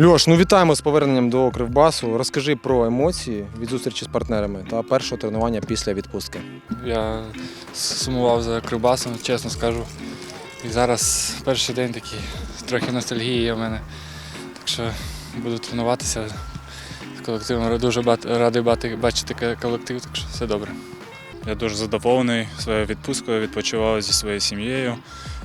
Льош, ну вітаємо з поверненням до Кривбасу. Розкажи про емоції від зустрічі з партнерами та першого тренування після відпустки. Я сумував за Кривбасом, чесно скажу. І зараз перший день такий, трохи ностальгії є в мене. Так що буду тренуватися з колективом. Дуже радий бати- бачити колектив, так що все добре. Я дуже задоволений своєю відпусткою, відпочивав зі своєю сім'єю,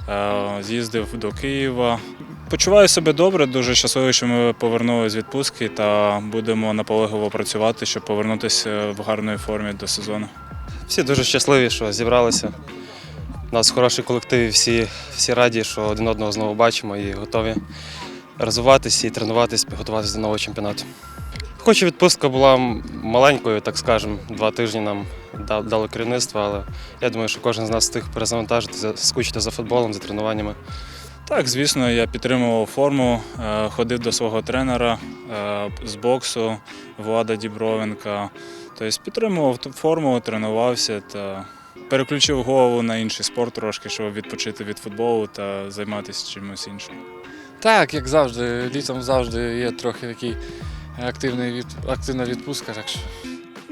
е, з'їздив до Києва. Почуваю себе добре, дуже щасливий, що ми повернулися з відпустки та будемо наполегливо працювати, щоб повернутися в гарної формі до сезону. Всі дуже щасливі, що зібралися. У нас хороший колектив, всі, всі раді, що один одного знову бачимо і готові розвиватися і тренуватися, підготуватися до нового чемпіонату. Хоч відпустка була маленькою, так скажемо, два тижні нам да- дало керівництво, але я думаю, що кожен з нас встиг перезавантажитися, скучити за футболом, за тренуваннями. Так, звісно, я підтримував форму, е, ходив до свого тренера е, з боксу Влада Дібровенка. Тобто підтримував форму, тренувався та переключив голову на інший спорт трошки, щоб відпочити від футболу та займатися чимось іншим. Так, як завжди, літом завжди є трохи такий активний від, активна відпустка, так що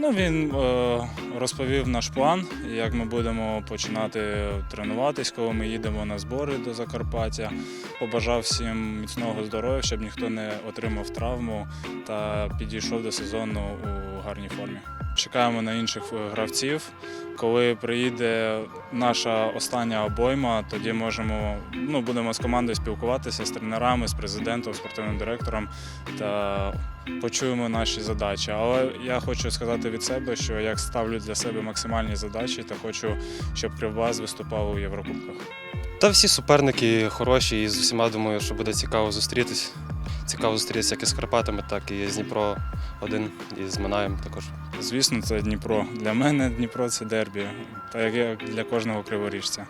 Ну, він е, розповів наш план, як ми будемо починати тренуватись, коли ми їдемо на збори до Закарпаття. Побажав всім міцного здоров'я, щоб ніхто не отримав травму та підійшов до сезону у гарній формі. Чекаємо на інших е, гравців. Коли приїде наша остання обойма, тоді можемо ну, будемо з командою спілкуватися з тренерами, з президентом, спортивним директором та почуємо наші задачі. Але я хочу сказати від себе, що я ставлю для себе максимальні задачі та хочу, щоб Кривбас виступав у Єврокубках. Та всі суперники хороші, і з усіма думаю, що буде цікаво зустрітись. Цікаво зустрітися як із Карпатами, так і з Дніпро один і з Минаєм також. Звісно, це Дніпро. Для мене Дніпро це дербі, так як для кожного криворіжця.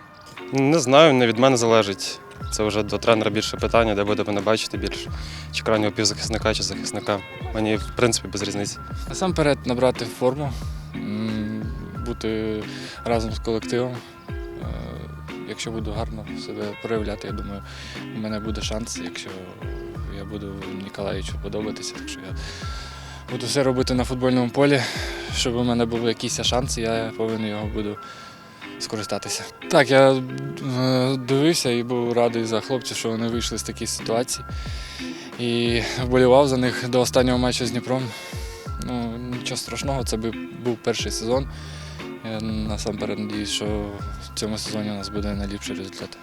Не знаю, не від мене залежить. Це вже до тренера більше питання, де буде мене бачити більше. Чи крайнього півзахисника, чи захисника. Мені, в принципі, без різниці. насамперед набрати форму, бути разом з колективом. Е, Якщо буду гарно себе проявляти, я думаю, у мене буде шанс, якщо буду Ніколаєвичу подобатися. Так що я буду все робити на футбольному полі, щоб у мене був якийсь шанс, я повинен його буду скористатися. Так, я е, дивився і був радий за хлопців, що вони вийшли з такої ситуації. І вболівав за них до останнього матчу з Дніпром. Ну, нічого страшного, це був перший сезон. Я насамперед надіюсь, що в цьому сезоні у нас буде найліпший результат.